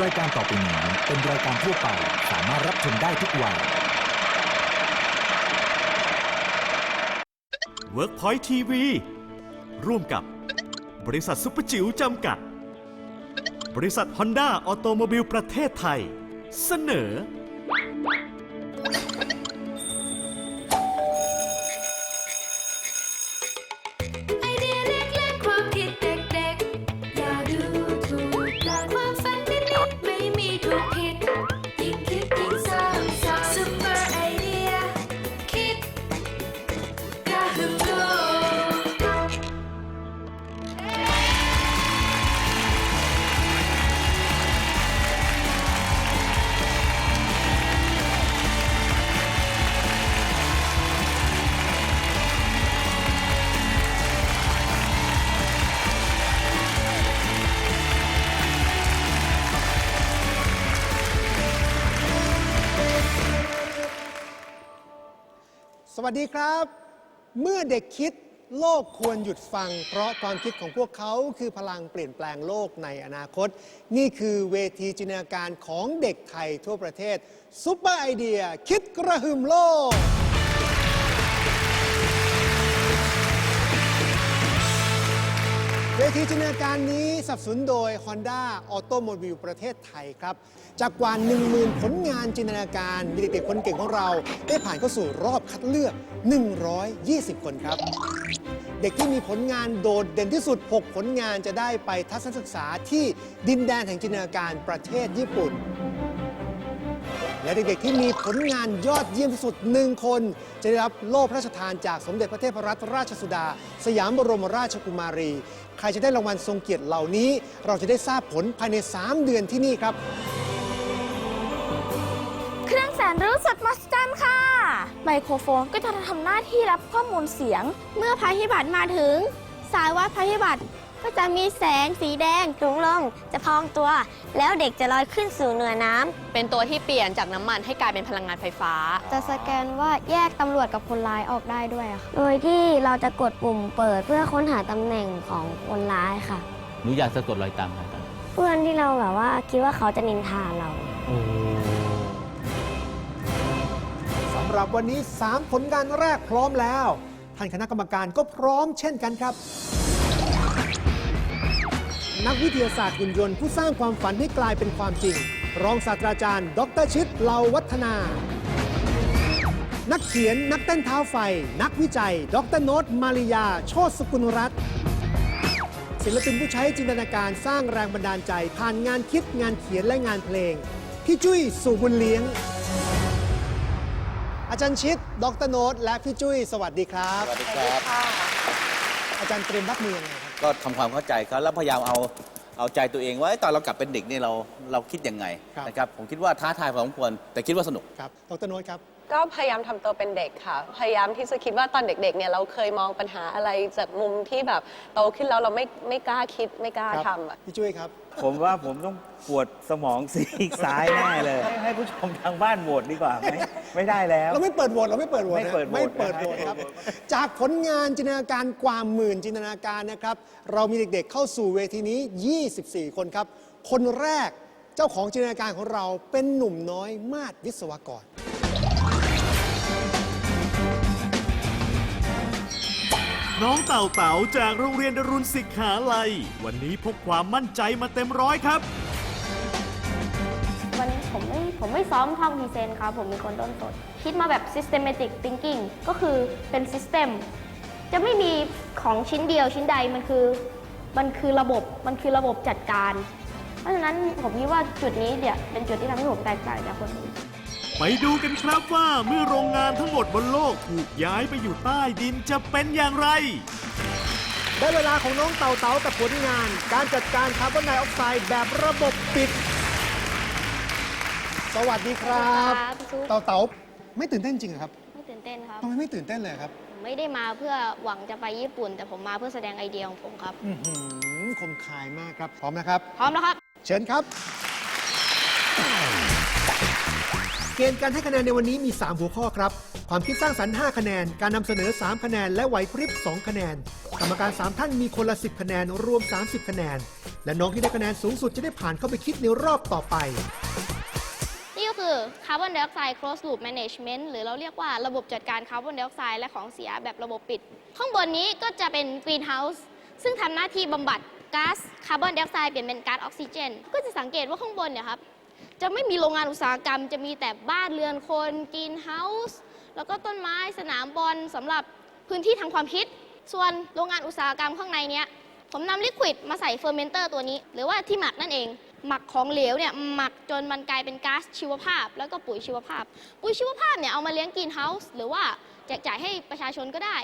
รายการต่อไปนี้เป็นรายการทั่วไปสามารถรับชมได้ทุกวัย WorkPoint TV ร่วมกับบริษัทซุปเปอร์จิ๋วจำกัด บริษัทฮอนด้าออโตโมบิลประเทศไทย เสนอ วัสดีครับ เมื่อเด็กคิดโลกควรหยุดฟัง เพราะความคิดของพวกเขาคือพลังเปลี่ยนแปลงโลกในอนาคต นี่คือเวทีจินตนาการของเด็กไทยทั่วประเทศซุปเปอร์ไอเดีย คิดกระหึ่มโลก เวทีจินตนาการนี้สนับสนุนโดย Honda Automobile ประเทศไทยครับ จากกว่า 10,000 ผลงานจินตนาการมีเด็กๆคนเก่งของเรา ได้ผ่านเข้าสู่รอบคัดเลือก 120 คนครับ เด็กที่มีผลงานโดดเด่นที่สุด 6 ผลงานจะได้ไปทัศนศึกษาที่ดินแดนแห่งจินตนาการประเทศญี่ปุ่น และเด็กๆที่มีผลงานยอดเยี่ยมที่สุดหนึ่งคน จะได้รับโล่พระราชทานจากสมเด็จพระเทพรัตนราชสุดา สยามบรมราชกุมารี ครจะได้รางวัลทรงเกียรติเหล่านี้ เราจะได้ทราบผลภายใน 3 เดือนที่นี่ครับ เครื่องแสนรู้สุดมหัศจรรย์ค่ะ ไมโครโฟนก็จะทำหน้าที่รับข้อมูลเสียง เมื่อภัยพิบัติมาถึง สายวัดภัยพิบัติ ก็จะมีแสงสีแดงถุงลมจะพองตัว แล้วเด็กจะลอยขึ้นสู่เหนือน้ำเป็นตัวที่เปลี่ยนจากน้ำมันให้กลายเป็นพลังงานไฟฟ้า จะสแกนว่าแยกตำรวจกับคนร้ายออกได้ด้วยอะค่ะ โดยที่เราจะกดปุ่มเปิดเพื่อค้นหาตำแหน่งของคนร้ายค่ะ หนูอยากสะกดรอยตามใครครับเพื่อนที่เราแบบว่าคิดว่าเขาจะนินทาเราโอ้สำหรับวันนี้ 3 ผลงานแรกพร้อมแล้ว ท่านคณะกรรมการก็พร้อมเช่นกันครับ นักวิทยาศาสตร์หุ่นยนต์ผู้สร้างความฝันให้กลายเป็นความจริง รองศาสตราจารย์ ดรชิดเหลาวัฒนา นักเขียนนักเต้นเท้าไฟ นักวิจัย ดรโนตมาริยา โชติสกุลรัตน์ศิลปินผู้ใช้จินตนาการสร้างแรงบันดาลใจผ่านงานคิดงานเขียนและงานเพลง พี่จุ้ยสู่บุญเลี้ยง อาจารย์ชิดดรโนตและพี่จุ้ยสวัสดีครับ สวัสดีครับ อาจารย์เตรียมรับมือยังไงครับ ก็ทำความเข้าใจเขาแล้วพยายามเอาเอาใจตัวเองว่าเอ้ยตอนเรากลับเป็นเด็กเนี่ยเราเราคิดยังไงครับ นะครับผมคิดว่าท้าทายพอสมควรแต่คิดว่าสนุก ครับดรโนตครับ ก็พยายามทำตัวเป็นเด็กค่ะ พยายามที่จะคิดว่าตอนเด็กๆเนี่ยเราเคยมองปัญหาอะไรจากมุมที่แบบโตขึ้นแล้วเราไม่ไม่กล้าคิดไม่กล้าครับทำอะ พี่จุ้ยครับ ผมว่าผมต้องปวดสมองซีกซ้ายแน่เลย ให้ให้ผู้ชมทางบ้านโหวตดีกว่าไหมไม่ได้แล้ว เราไม่เปิดโหวตเราไม่เปิดโหวตไม่เปิดโหวตไม่เปิดโหวตครับ จากผลงานจินตนาการกว่าหมื่นจินตนาการนะครับ เรามีเด็กๆเข้าสู่เวทีนี้ 24 คนครับ คนแรกเจ้าของจินตนาการของเราเป็นหนุ่มน้อยมาดวิศวกร น้องเต่าเต่าจากโรงเรียนดรุณศิกขาลัย วันนี้พกความมั่นใจมาเต็มร้อยครับ วันนี้ผมไม่ผมไม่ซ้อมท่องพรีเซนต์ครับ ผมเป็นคนต้นสด คิดมาแบบ systematic thinking ก็คือเป็น system จะไม่มีของชิ้นเดียวชิ้นใดมันคือ มันคือระบบมันคือระบบจัดการ เพราะฉะนั้นผมคิดว่าจุดนี้เนี่ยเป็นจุดที่ทำให้ผมแตกต่างจากคนอื่น ไปดูกันครับว่าเมื่อโรงงานทั้งหมดบนโลกถูกย้ายไปอยู่ใต้ดินจะเป็นอย่างไร ได้เวลาของน้องเต่าเต่ากับผลงาน การจัดการคาร์บอนไดออกไซด์แบบระบบปิด สวัสดีครับสวัสดีครับพี่ซุปเต่าเต่าไม่ตื่นเต้นจริงเหรอครับไม่ตื่นเต้นครับ ทำไมไม่ตื่นเต้นเลยครับผมไม่ได้มาเพื่อหวังจะไปญี่ปุ่น แต่ผมมาเพื่อแสดงไอเดียของผมครับ อื้อหือคมคายมากครับ พร้อมนะครับ พร้อมแล้วครับ เชิญครับ เกณฑ์การให้คะแนนในวันนี้มี 3 หัวข้อครับ ความคิดสร้างสรรค์ 5 คะแนน การนำเสนอ 3 คะแนน และไหวพริบ 2 คะแนน กรรมการ 3 ท่านมีคนละ 10 คะแนน รวม 30 คะแนน และน้องที่ได้คะแนนสูงสุดจะได้ผ่านเข้าไปคิดในรอบต่อไป นี่ก็คือ Carbon Dioxide Closed Loop Management หรือเราเรียกว่าระบบจัดการคาร์บอนไดออกไซด์และของเสียแบบระบบปิด ข้างบนนี้ก็จะเป็น Greenhouse ซึ่งทำหน้าที่บำบัดก๊าซคาร์บอนไดออกไซด์เปลี่ยนเป็นก๊าซออกซิเจน ก็จะสังเกตว่าข้างบนเนี่ยครับ จะไม่มีโรงงานอุตสาหกรรม จะมีแต่บ้านเรือนคนกรีนเฮาส์แล้วก็ต้นไม้สนามบอลสำหรับพื้นที่ทางความคิด ส่วนโรงงานอุตสาหกรรมข้างในเนี้ยผมนำลิควิดมาใส่เฟอร์เมนเตอร์ตัวนี้ หรือว่าที่หมักนั่นเอง หมักของเหลวเนี่ยหมักจนมันกลายเป็นก๊าซชีวภาพ แล้วก็ปุ๋ยชีวภาพ ปุ๋ยชีวภาพเนี่ยเอามาเลี้ยงกรีนเฮาส์หรือว่าแจกจ่ายให้ประชาชนก็ได้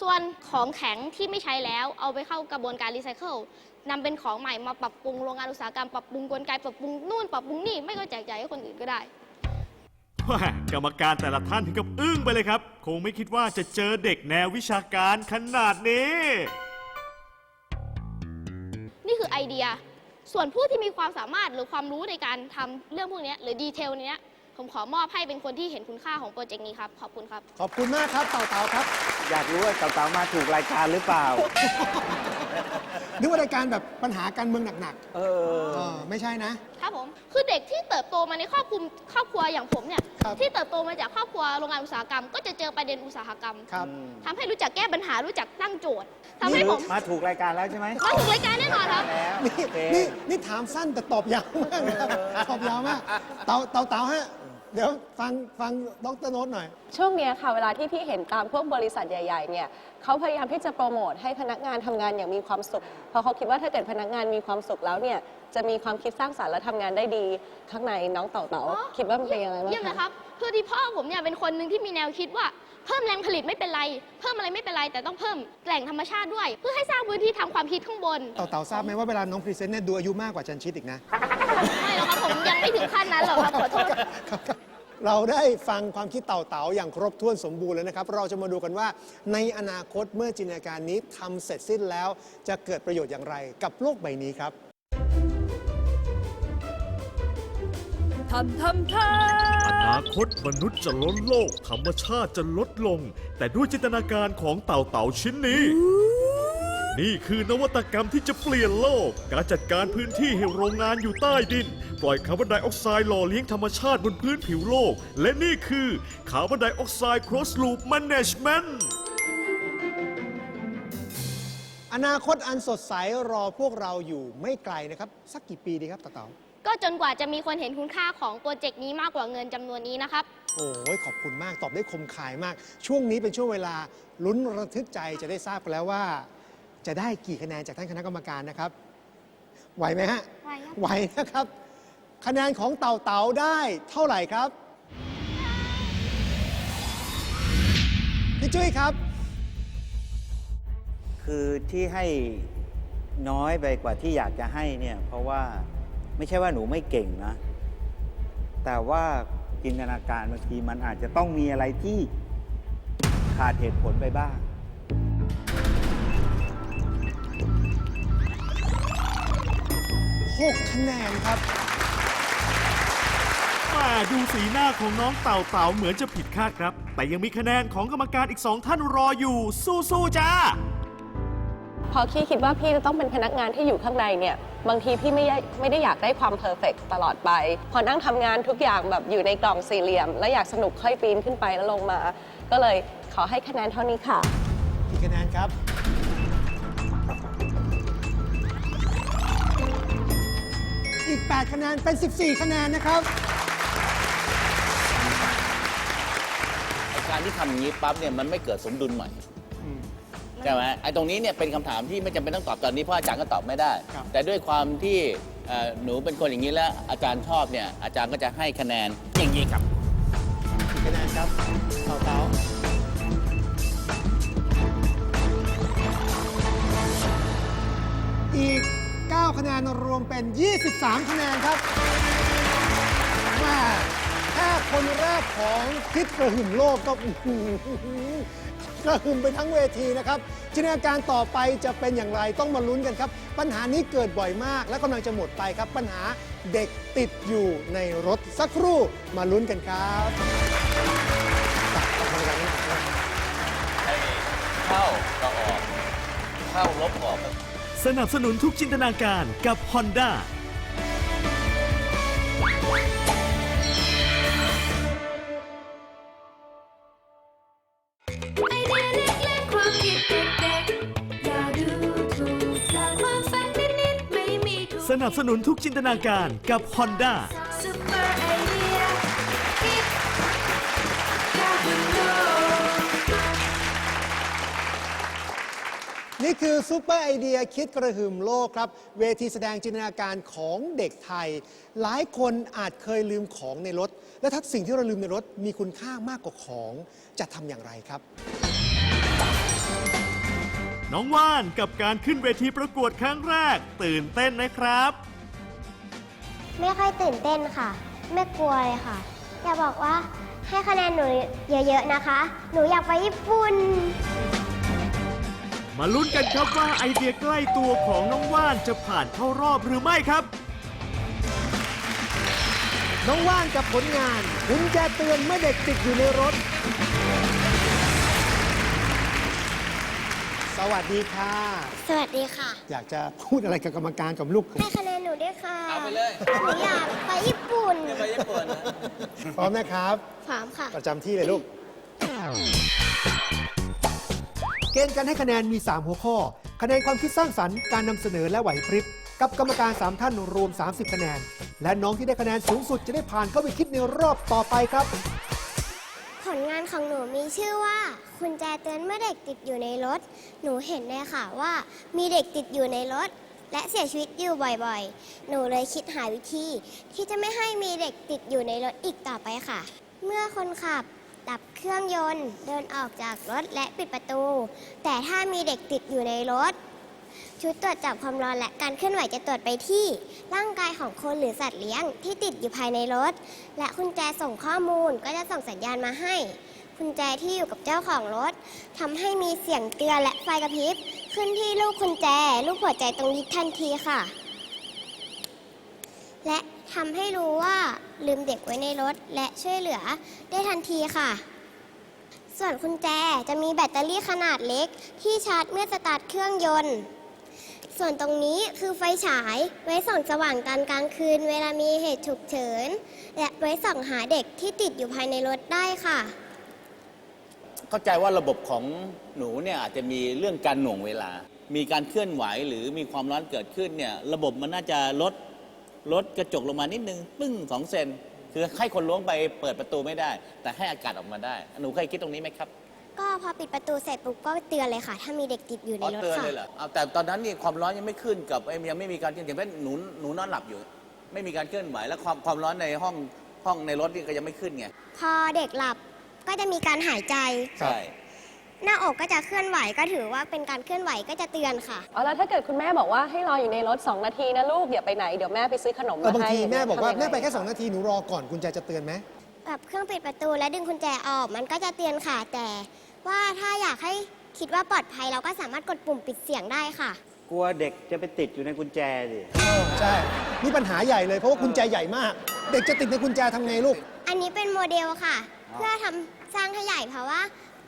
ส่วนของแข็งที่ไม่ใช้แล้วเอาไปเข้ากระบวนการรีไซเคิล นำเป็นของใหม่มาปรับปรุงโรงงานอุตสาหกรรมปรับปรุงกลไกปรับปรุงนู่นปรับปรุงนี่ไม่ก็แจกจ่ายให้คนอื่นก็ได้แม่กรรมการแต่ละท่านถึงกับอึ้งไปเลยครับ คงไม่คิดว่าจะเจอเด็กแนววิชาการขนาดนี้ นี่คือไอเดีย ส่วนผู้ที่มีความสามารถหรือความรู้ในการทำเรื่องพวกเนี้ยหรือดีเทลเนี้ยผมขอมอบให้เป็นคนที่เห็นคุณค่าของโปรเจกต์นี้ครับ ขอบคุณครับ ขอบคุณมากครับเต่าเต่าครับ อยากรู้ว่าเต่าๆมาถูกรายการหรือเปล่า นึกว่ารายการแบบปัญหาการเมืองหนักเอๆอเออไม่ใช่นะ ครับผมคือเด็กที่เติบโตมาในครอบคลุมครอบครัวอย่างผมเนี่ยครับ ที่เติบโตมาจากครอบครัวโรงงานอุตสาหกรรม ก็จะเจอประเด็นอุตสาหกรรมครับ ทำให้รู้จักแก้ปัญหารู้จักตั้งโจทย์ทำให้ผมมาถูกรายการแล้วใช่ไหมมาถึงรายการแน่นอนครับ แล้วนี่โอเค นี่นี่ถามสั้นแต่ตอบยาวมากนะครับตอบยาวมาก เต่าเต่าเต่าฮะ เดี๋ยวฟังฟังดรโน้ตหน่อย ช่วงเนี้ยค่ะเวลาที่พี่เห็นตามพวกบริษัทใหญ่ๆเนี่ยเขาพยายามที่จะโปรโมทให้พนักงานทำงานอย่างมีความสุข เพราะเขาคิดว่าถ้าเกิดพนักงานมีความสุขแล้วเนี่ยจะมีความคิดสร้างสรรค์และทำงานได้ดี ข้างในน้องเต่าเต่าๆคิดว่ามันเป็นยังไงบ้างเยี่ยมเลยคะครับคือที่พ่อผมเนี่ยเป็นคนหนึ่งที่มีแนวคิดว่า เพิ่มแรงผลิตไม่เป็นไร เพิ่มอะไรไม่เป็นไร แต่ต้องเพิ่มแหล่งธรรมชาติด้วย เพื่อให้สร้างพื้นที่ทำความคิดข้างบน เต่าเต่าทราบไหมว่าเวลาน้องพรีเซนต์เนี่ยดูอายุมากกว่าจันชิดอีกนะ ไยังไม่ถึงขั้นนั้นหรอกครับขอโทษ ครับครับเราได้ฟังความคิดเต่าเต่าอย่างครบถ้วนสมบูรณ์แล้วนะครับ เราจะมาดูกันว่าในอนาคตเมื่อจินตนาการนี้ทำเสร็จสิ้นแล้ว จะเกิดประโยชน์อย่างไรกับโลกใบนี้ครับ ทำทำทอนาคตมนุษย์จะล้นโลก ธรรมชาติจะลดลง แต่ด้วยจินตนาการของเต่าเต่าชิ้นนี้ นี่คือนวัตกรรมที่จะเปลี่ยนโลก การจัดการพื้นที่ให้โรงงานอยู่ใต้ดิน ปล่อยคาร์บอนไดออกไซด์หล่อเลี้ยงธรรมชาติบนพื้นผิวโลก และนี่คือคาร์บอนไดออกไซด์ cross loop management อนาคตอันสดใสรอพวกเราอยู่ไม่ไกลนะครับ สักกี่ปีดีครับเต่าเต่าก็จนกว่าจะมีคนเห็นคุณค่าของโปรเจกต์นี้มากกว่าเงินจำนวนนี้นะครับ โอ้ยขอบคุณมากตอบได้คมคายมาก ช่วงนี้เป็นช่วงเวลาลุ้นระทึกใจจะได้ทราบกันแล้วว่า จะได้กี่คะแนนจากท่านคณะกรรมการนะครับ ไหวไหมฮะ ไหวครับ ไหวนะครับ คะแนนของเต่าเต่าได้เท่าไหร่ครับ พี่จุ้ยครับ คือที่ให้น้อยไปกว่าที่อยากจะให้เนี่ย เพราะว่าไม่ใช่ว่าหนูไม่เก่งนะ แต่ว่าจินตนาการบางทีมันอาจจะต้องมีอะไรที่ขาดเหตุผลไปบ้าง 6คะแนนครับแม่ดูสีหน้าของน้องเต่าเต่าเหมือนจะผิดคาดครับ แต่ยังมีคะแนนของกรรมการอีกสองท่านรออยู่ สู้ๆจ้า พอพี่คิดว่าพี่จะต้องเป็นพนักงานที่อยู่ข้างในเนี่ย บางทีพี่ไม่ได้ไม่ได้อยากได้ความเพอร์เฟกตลอดไป พอนั่งทำงานทุกอย่างแบบอยู่ในกล่องสี่เหลี่ยม และอยากสนุกค่อยปีนขึ้นไปแล้วลงมา ก็เลยขอให้คะแนนเท่านี้ค่ะ กี่คะแนนครับ 8 คะแนน เป็น 14 คะแนนนะครับ ไอ้การที่ทำอย่างนี้ปั๊บเนี่ยมันไม่เกิดสมดุลใหม่ใช่ไหมไอ้ตรงนี้เนี่ยเป็นคำถามที่ไม่จำเป็นต้องตอบตอนนี้เพราะอาจารย์ก็ตอบไม่ได้ ครับ แต่ด้วยความที่เอ่อหนูเป็นคนอย่างนี้แล้วอาจารย์ชอบเนี่ยอาจารย์ก็จะให้คะแนนอย่างนี้ครับ กี่คะแนนครับเต่าเต่าอีก 9 คะแนนรวมเป็น 23 คะแนนครับแม่แค่คนแรกของคิดกระหึ่มโลกก็อื้อหือกระหึ่มไปทั้งเวทีนะครับจินตนาการต่อไปจะเป็นอย่างไรต้องมาลุ้นกันครับ ปัญหานี้เกิดบ่อยมาก และกำลังจะหมดไปครับ ปัญหาเด็กติดอยู่ในรถสักครู่มาลุ้นกันครับเข้าก็ออก เข้าลบออก สนับสนุนทุกจินตนาการกับ Honda ไอเดียเล็กๆความคิดเด็กๆอย่าดูถูกแต่ความฝันนิดๆไม่มีถูกสนับสนุนทุกจินตนาการกับ Honda ซุปเปอร์ นี่คือซูเปอร์ไอเดียคิดกระหึ่มโลกครับ เวทีแสดงจินตนาการของเด็กไทย หลายคนอาจเคยลืมของในรถ และถ้าสิ่งที่เราลืมในรถมีคุณค่ามากกว่าของจะทำอย่างไรครับ น้องว่านกับการขึ้นเวทีประกวดครั้งแรก ตื่นเต้นนะครับ ไม่ค่อยตื่นเต้นค่ะ ไม่กลัวเลยค่ะ อยากบอกว่าให้คะแนนหนูเยอะๆนะคะ หนูอยากไปญี่ปุ่น มาลุ้นกันครับว่าไอเดียใกล้ตัวของน้องว่านจะผ่านเข้ารอบหรือไม่ครับ น้องว่านกับผลงานกุญแจเตือนเมื่อเด็กติดอยู่ในรถ สวัสดีค่ะ สวัสดีค่ะ อยากจะพูดอะไรกับกรรมการกับลูก ให้คะแนนหนูด้วยค่ะเอาไปเลย หนูอยากไปญี่ปุ่นไปญี่ปุ่นนะพร้อมนะครับถามค่ะ ประจำที่เลยลูก เกณฑ์การให้คะแนนมี 3 หัวข้อ คะแนนความคิดสร้างสรรค์การนำเสนอและไหวพริบ กับกรรมการ 3 ท่านรวม 30 คะแนน และน้องที่ได้คะแนนสูงสุดจะได้ผ่านเข้าไปคิดในรอบต่อไปครับ ผลงานของหนูมีชื่อว่า คุณแจเตือนเมื่อเด็กติดอยู่ในรถ หนูเห็นในข่าวว่า มีเด็กติดอยู่ในรถ และเสียชีวิตอยู่บ่อยๆ หนูเลยคิดหาวิธี ที่จะไม่ให้มีเด็กติดอยู่ในรถอีกต่อไปค่ะ เมื่อคนขับ ดับเครื่องยนต์ เดินออกจากรถและปิดประตู แต่ถ้ามีเด็กติดอยู่ในรถ ชุดตรวจจับความร้อนและการเคลื่อนไหวจะตรวจไปที่ ร่างกายของคนหรือสัตว์เลี้ยงที่ติดอยู่ภายในรถ และคุณแจส่งข้อมูลก็จะส่งสัญญาณมาให้คุณแจที่อยู่กับเจ้าของรถทำให้มีเสียงเตือนและไฟกระพริบ ขึ้นที่ลูกคุณแจ ลูกหัวใจตรงนี้ทันทีค่ะ และ ทำให้รู้ว่าลืมเด็กไว้ในรถ และช่วยเหลือได้ทันทีค่ะ ส่วนคุณแจจะมีแบตเตอรี่ขนาดเล็ก ที่ชาร์จเมื่อสตาร์ทเครื่องยนต์ ส่วนตรงนี้คือไฟฉายไว้ส่องสว่างตอนกลางคืน เวลามีเหตุฉุกเฉิน และไว้ส่องหาเด็กที่ติดอยู่ภายในรถได้ค่ะ เข้าใจว่าระบบของหนูเนี่ยอาจจะมีเรื่องการหน่วงเวลา มีการเคลื่อนไหวหรือมีความร้อนเกิดขึ้นเนี่ยระบบมันน่าจะลด ลดกระจกลงมานิดนึง ปึ้งสองเซนคือให้คนล้วงไปเปิดประตูไม่ได้ แต่ให้อากาศออกมาได้ หนูเคยคิดตรงนี้ไหมครับก็พอปิดประตูเสร็จปุ๊บก็เตือนเลยค่ะ ถ้ามีเด็กติดอยู่ในอ๋อรถเตือนค่ะเลยเหรอเอาแต่ตอนนั้นนี่ความร้อนยังไม่ขึ้นกับเอ้ยยังไม่มีการอย่างเช่นหนูหนูนอนหลับอยู่ ไม่มีการเคลื่อนไหวแล้วความความร้อนในห้องห้องในรถนี่ก็ยังไม่ขึ้นไงพอเด็กหลับก็จะมีการหายใจ ใช่ หน้าอกก็จะเคลื่อนไหวก็ถือว่าเป็นการเคลื่อนไหวก็จะเตือนค่ะ อ๋อแล้วถ้าเกิดคุณแม่บอกว่าให้รออยู่ในรถ 2 นาทีนะลูกอย่าไปไหนเดี๋ยวแม่ไปซื้อขนมเออมาบางให้ทีแม่บอกว่าทำยังงแม่ไปแค่2นาทีหนูรอก่อนกุญแจจะเตือนไหมแบบเครื่องปิดประตูและดึงกุญแจออกมันก็จะเตือนค่ะ แต่ว่าถ้าอยากให้คิดว่าปลอดภัยเราก็สามารถกดปุ่มปิดเสียงได้ค่ะ กลัวเด็กจะไปติดอยู่ในกุญแจดิใช่นี่ปัญหาใหญ่เลยเพราะว่ากุญแจใหญ่มาก เด็กจะติดในกุญแจทำไงลูก อันนี้เป็นโมเดลค่ะ เพื่อทำสร้างให้ใหญ่เพราะว่า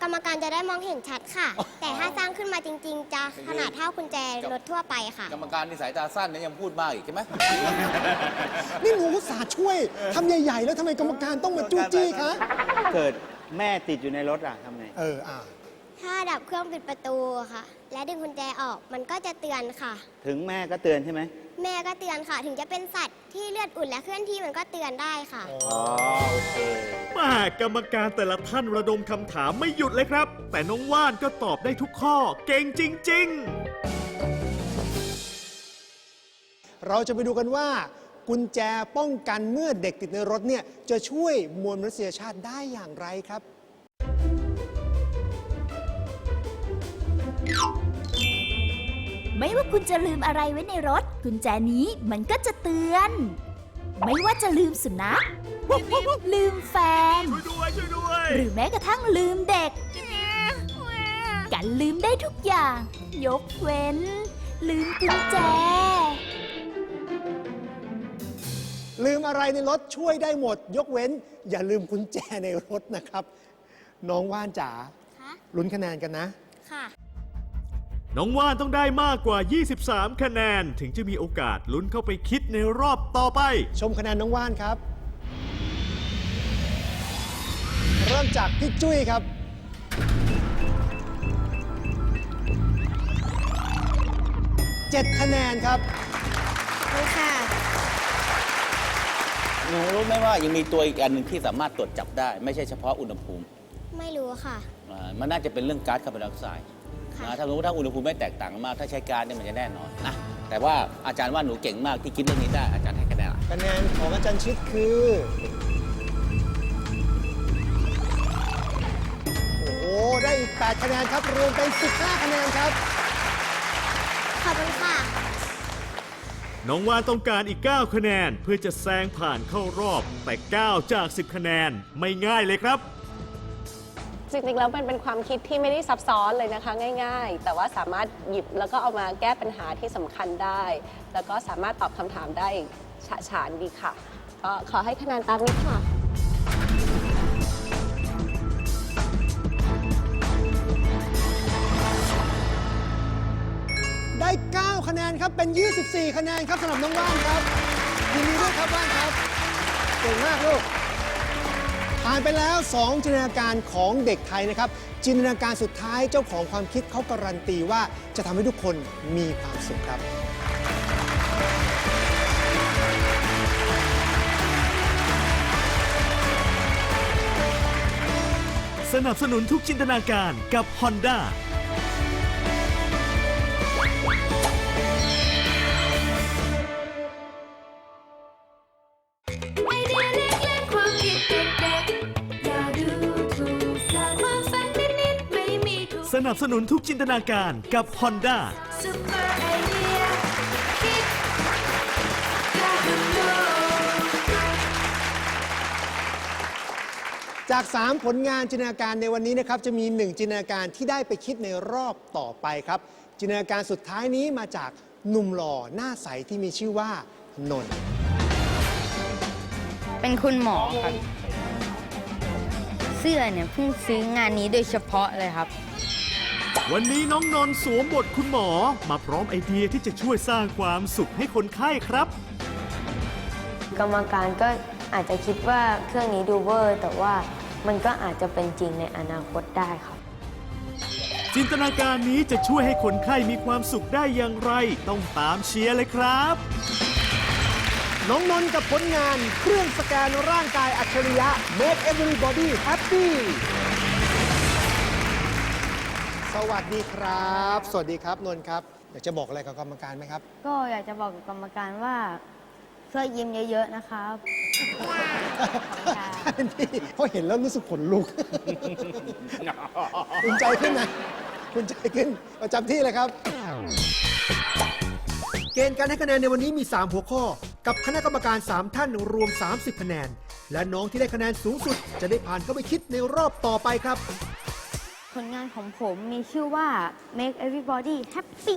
กรรมการจะได้มองเห็นชัดค่ะ แต่ถ้าสร้างขึ้นมาจริง ๆ จะขนาดเท่ากุญแจรถทั่วไปค่ะ กรรมการนิสัยตาสั้นเนี่ยยังพูดมากอีกใช่ไหมนี่หนูอุตส่าห์ช่วยทำใหญ่ ๆ แล้วทำไมกรรมการต้องมาจู้จี้คะ เกิดแม่ติดอยู่ในรถอะทำไง เออ อ่า ถ้าดับเครื่องปิดประตูค่ะ และดึงกุญแจออกมันก็จะเตือนค่ะ ถึงแม่ก็เตือนใช่ไหมแม่ก็เตือนค่ะ ถึงจะเป็นสัตว์ที่เลือดอุ่นและเคลื่อนที่มันก็เตือนได้ค่ะ อ๋อโอเคมากรรมการแต่ละท่านระดมคำถามไม่หยุดเลยครับ แต่น้องว่านก็ตอบได้ทุกข้อ เก่งจริงๆเราจะไปดูกันว่า กุญแจป้องกันเมื่อเด็กติดในรถเนี่ยจะช่วยมวลมนุษยชาติได้อย่างไรครับ ไม่ว่าคุณจะลืมอะไรไว้ในรถ กุญแจนี้มันก็จะเตือน ไม่ว่าจะลืมสุนัขลืมแฟน ช่วยด้วยช่วยด้วยหรือแม้กระทั่งลืมเด็กลืมได้ทุกอย่าง ยกเว้น ลืมกุญแจ ลืมอะไรในรถช่วยได้หมด ยกเว้น อย่าลืมกุญแจในรถนะครับ น้องว่านจ๋าคะ ลุ้นคะแนนกันนะ ค่ะ น้องว่านต้องได้มากกว่า 23 คะแนน ถึงจะมีโอกาสลุ้นเข้าไปคิดในรอบต่อไป ชมคะแนนน้องว่านครับ เริ่มจากพี่จุ้ยครับ7คะแนนครับนี่ค่ะ หนูรู้ไหมว่ายังมีตัวอีกอันหนึ่งที่สามารถตรวจจับได้ ไม่ใช่เฉพาะอุณหภูมิไม่รู้ค่ะ อ่ามันน่าจะเป็นเรื่องก๊าซคาร์บอนไดออกไซด์ ค่ะ นะถ้ารู้ถ้าอุณหภูมิไม่แตกต่างกันมากถ้าใช้ก๊าซเนี่ยมันจะแน่นอนนะแต่ว่าอาจารย์ว่าหนูเก่งมากที่คิดเรื่องนี้ได้อาจารย์ให้คะแนนคะแนนของอาจารย์ชิดคือ โอ้โห ได้อีก 8 คะแนนครับ รวมเป็น 15 คะแนนครับ ขอบคุณค่ะ น้องว่านต้องการอีก 9 คะแนน เพื่อจะแซงผ่านเข้ารอบ แต่ 9 จาก 10 คะแนนไม่ง่ายเลยครับ จริงๆแล้วมันเป็นความคิดที่ไม่ได้ซับซ้อนเลยนะคะง่าย ๆ แต่ว่าสามารถหยิบแล้วก็เอามาแก้ปัญหาที่สำคัญได้ แล้วก็สามารถตอบคำถามได้ฉะฉานดีค่ะก็ขอให้คะแนนตามนี้ค่ะ ได้ 9 คะแนนครับ เป็น 24 คะแนนครับสำหรับน้องว่านครับยินดีด้วยครับว่านครับ เก่งมากลูก ผ่านไปแล้ว 2 จินตนาการของเด็กไทยนะครับ จินตนาการสุดท้ายเจ้าของความคิดเขาการันตีว่าจะทำให้ทุกคนมีความสุขครับ สนับสนุนทุกจินตนาการกับ Honda นับสนุนทุกจินตนาการกับ Honda ซุปเปอร์ไอเดียคิดอย่าดูถูกจาก 3 ผลงานจินตนาการในวันนี้นะครับ จะมี 1 จินตนาการที่ได้ไปคิดในรอบต่อไปครับ จินตนาการสุดท้ายนี้มาจากหนุ่มหล่อหน้าใสที่มีชื่อว่านนท์เป็นคุณหมอครับ เสื้อเนี่ยเพิ่งซื้องานนี้โดยเฉพาะเลยครับ วันนี้น้องนนท์สวมบทคุณหมอ มาพร้อมไอเดียที่จะช่วยสร้างความสุขให้คนไข้ครับ กรรมการก็อาจจะคิดว่าเครื่องนี้ดูเวอร์ แต่ว่ามันก็อาจจะเป็นจริงในอนาคตได้ครับ จินตนาการนี้จะช่วยให้คนไข้มีความสุขได้อย่างไร ต้องตามเชียร์เลยครับ น้องนนท์กับผลงานเครื่องสแกนร่างกายอัจฉริยะ Make Everybody Happy สวัสดีครับ สวัสดีครับนนท์ครับอยากจะบอกอะไรกับกรรมการไหมครับ ก็อยากจะบอกกับกรรมการว่าช่วยยิ้มเยอะๆนะครับค่ะนี่เพราะเห็นแล้วรู้สึกขนลุก คุณใจขึ้นนะคุณใจขึ้นประจำที่เลยครับ เกณฑ์การให้คะแนนในวันนี้มี 3 หัวข้อ กับคณะกรรมการ 3 ท่านรวม 30 คะแนน และน้องที่ได้คะแนนสูงสุด จะได้ผ่านเข้าไปคิดในรอบต่อไปครับ ผลงานของผมมีชื่อว่า Make Everybody Happy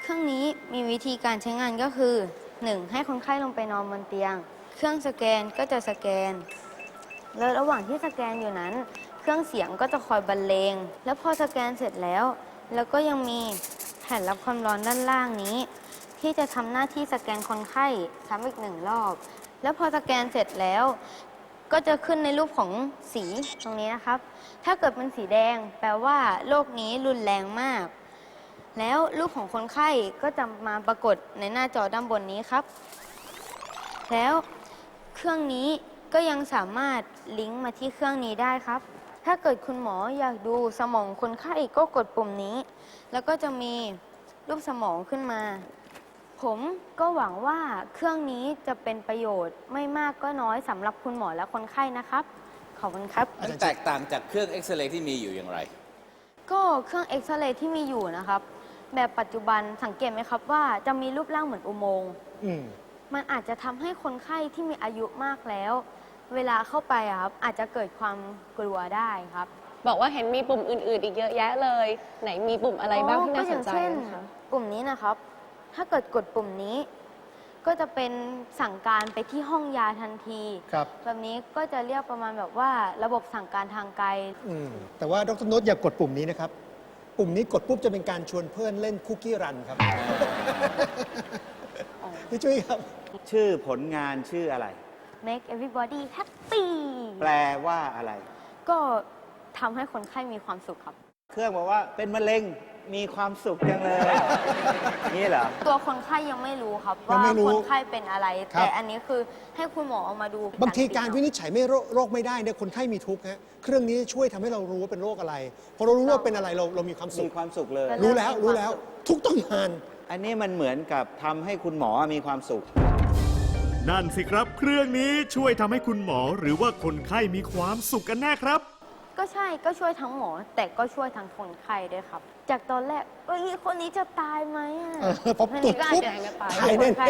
เครื่องนี้มีวิธีการใช้งานก็คือ 1. ให้คนไข้ลงไปนอนบนเตียง เครื่องสแกนก็จะสแกน แล้วระหว่างที่สแกนอยู่นั้น เครื่องเสียงก็จะคอยบรรเลง แล้วพอสแกนเสร็จแล้ว แล้วก็ยังมีแผ่นรับความร้อนด้านล่างนี้ ที่จะทำหน้าที่สแกนคนไข้ซ้ำอีกหนึ่งรอบ แล้วพอสแกนเสร็จแล้ว ก็จะขึ้นในรูปของสีตรงนี้นะครับ ถ้าเกิดเป็นสีแดง แปลว่าโรคนี้รุนแรงมาก แล้วรูปของคนไข้ก็จะมาปรากฏในหน้าจอด้านบนนี้ครับ แล้วเครื่องนี้ก็ยังสามารถลิงก์มาที่เครื่องนี้ได้ครับ ถ้าเกิดคุณหมออยากดูสมองคนไข้ก็กดปุ่มนี้ แล้วก็จะมีรูปสมองขึ้นมา ผมก็หวังว่าเครื่องนี้จะเป็นประโยชน์ไม่มากก็น้อยสำหรับคุณหมอและคนไข้นะครับ ขอบคุณครับ มันแตกต่างจากเครื่องเอ็กซเรย์ที่มีอยู่อย่างไร ก็เครื่องเอ็กซเรย์ที่มีอยู่นะครับ แบบปัจจุบันสังเกตไหมครับว่าจะมีรูปร่างเหมือนอุโมงค์อืมมันอาจจะทำให้คนไข้ที่มีอายุมากแล้ว เวลาเข้าไปอะครับอาจจะเกิดความกลัวได้ครับบอกว่าเห็นมีปุ่มอื่น ๆ อีกเยอะแยะเลย ไหนมีปุ่มอะไรบ้างที่น่าสนใจก็อย่างเช่นนะคะปุ่มนี้นะครับ ถ้าเกิดกดปุ่มนี้ ก็จะเป็นสั่งการไปที่ห้องยาทันที ครับ แบบนี้ก็จะเรียกประมาณแบบว่าระบบสั่งการทางไกล อืมแต่ว่าดรโนตอย่ากกดปุ่มนี้นะครับ ปุ่มนี้กดปุ๊บจะเป็นการชวนเพื่อนเล่นคุกกี้รันครับ พี่จุ้ยครับ ชื่อผลงานชื่ออะไร make everybody happy แปลว่าอะไร ก็ทำให้คนไข้มีความสุขครับ เครื่องบอกว่าเป็นมะเร็งมีความสุขจังเลย นี่เหรอ ตัวคนไข้ยังไม่รู้ครับยังว่าไม่รู้ คนไข้เป็นอะไร ครับ แต่อันนี้คือให้คุณหมอเอามาดูบางทีการวิจนิจฉัยไม่โรโรคไม่ได้เนี่ยคนไข้มีทุกข์ฮะเครื่องนี้ช่วยทำให้เรารู้ว่าเป็นโรคอะไรพอเรารู้ว่าเป็นอะไรเราเรามีความสุมีขความสุขเลย รู้แล้วรู้แล้วทุกต้องทาน อันนี้มันเหมือนกับทำให้คุณหมอมีความสุข นั่นสิครับ เครื่องนี้ช่วยทำให้คุณหมอหรือว่าคนไข้มีความสุขกันแน่ครับ ก็ใช่ก็ช่วยทั้งหมอ แต่ก็ช่วยทั้งคนไข้ด้วยครับ จากตอนแรกเอ้ยคนนี้จะตายไหมอะเออพอตรวจอันนี้ก็อาจปุ๊บจะตายแน่คนไข้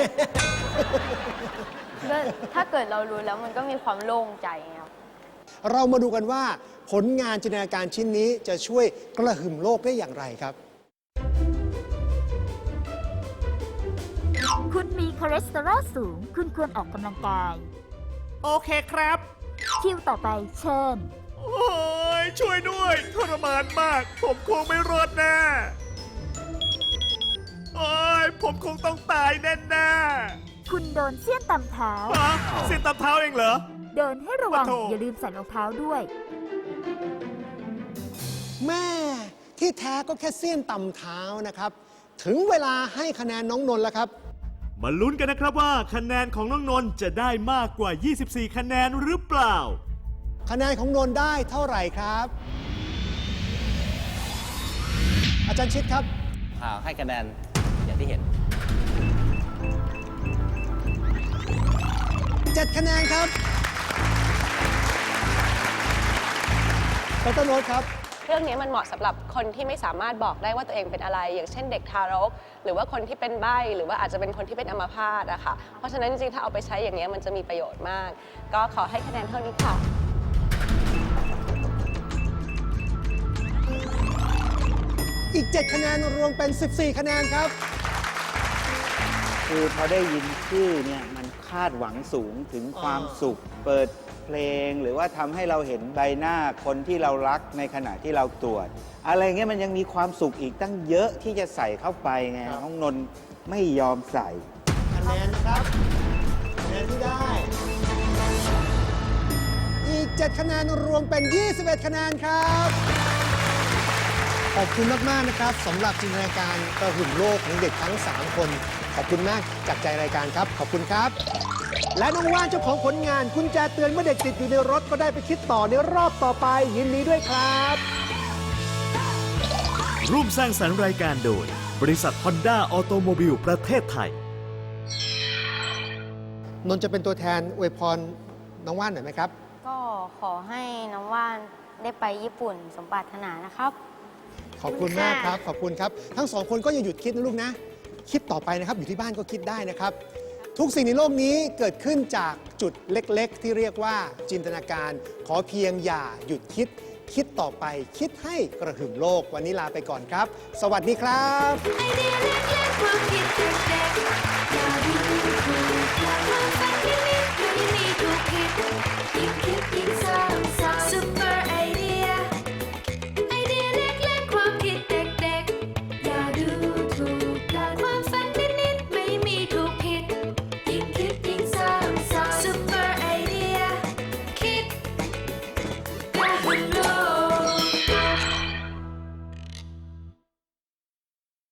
ก็ถ้าเกิดเรารู้แล้วมันก็มีความโล่งใจไงครับ เรามาดูกันว่าผลงานจินตนาการชิ้นนี้จะช่วยกระหึ่มโลกได้อย่างไรครับ คุณมีคอเลสเตอรอลสูง คุณควรออกกำลังกาย โอเคครับ คิวต่อไปเชิญ โอ้ย ช่วยด้วยทรมานมาก ผมคงไม่รอดแน่โอ้ยผมคงต้องตายแน่แน่คุณโดนเสี้ยนตำเท้า ๆฮะเส้นตับเท้าเองเหรอ เดินให้ระวัง ปะโถ อย่าลืมใส่รองเท้าด้วย แม่ที่แท้ก็แค่เสี้ยนต่ำเท้านะครับ ถึงเวลาให้คะแนนน้องนนท์แล้วครับ มาลุ้นกันนะครับว่าคะแนนของน้องนนท์จะได้มากกว่า 24 คะแนนหรือเปล่า คะแนนของนนท์ได้เท่าไหร่ครับ อาจารย์ชิดครับอ่าให้คะแนนอย่างที่เห็น 7 คะแนนครับดรโนตครับเครื่องนี้มันเหมาะสำหรับคนที่ไม่สามารถบอกได้ว่าตัวเองเป็นอะไร อย่างเช่นเด็กทารก หรือว่าคนที่เป็นใบ้หรือว่าอาจจะเป็นคนที่เป็นอัมพาตอะค่ะเพราะฉะนั้นจริงๆถ้าเอาไปใช้อย่างนี้ยมันจะมีประโยชน์มาก ก็ขอให้คะแนนเท่านี้ค่ะ อีก 7 คะแนนรวมเป็น 14 คะแนนครับ คือพอได้ยินชื่อเนี่ยมันคาดหวังสูงถึงความสุข เปิดเพลงหรือว่าทำให้เราเห็นใบหน้าคนที่เรารักในขณะที่เราตรวจ อะไรเงี้ยมันยังมีความสุขอีกตั้งเยอะที่จะใส่เข้าไปไงครับน้องนนท์ไม่ยอมใส่ คะแนนนะครับคะแนนที่ได้ อีก 7 คะแนนรวมเป็น 21 คะแนนครับ ขอบคุณมากๆนะครับสำหรับจินตนาการกระหึ่มโลกของเด็กทั้ง 3 คน ขอบคุณมากจากใจรายการครับ ขอบคุณครับ และน้องว่านเจ้าของผลงานกุญแจเตือนเมื่อเด็กติดอยู่ในรถก็ได้ไปคิดต่อในรอบต่อไปยินดีด้วยครับ ร่วมสร้างสรรค์รายการโดย บริษัท Honda ออโตโมบิลประเทศไทย นนท์จะเป็นตัวแทนอวยพรน้องว่านหน่อยไหมครับ ก็ขอให้น้องว่านได้ไปญี่ปุ่นสมปรารถนานะครับ ขอบคุณมากครับ ขอบคุณครับ ทั้งสองคนก็อย่าหยุดคิดนะลูกนะ คิดต่อไปนะครับ อยู่ที่บ้านก็คิดได้นะครับ ทุกสิ่งในโลกนี้เกิดขึ้นจากจุดเล็กๆ ที่เรียกว่าจินตนาการ ขอเพียงอย่าหยุดคิด คิดต่อไป คิดให้กระหึ่มโลก วันนี้ลาไปก่อนครับ สวัสดีครับ ไอเดียเล็กๆความคิดเด็กๆอย่าดูถู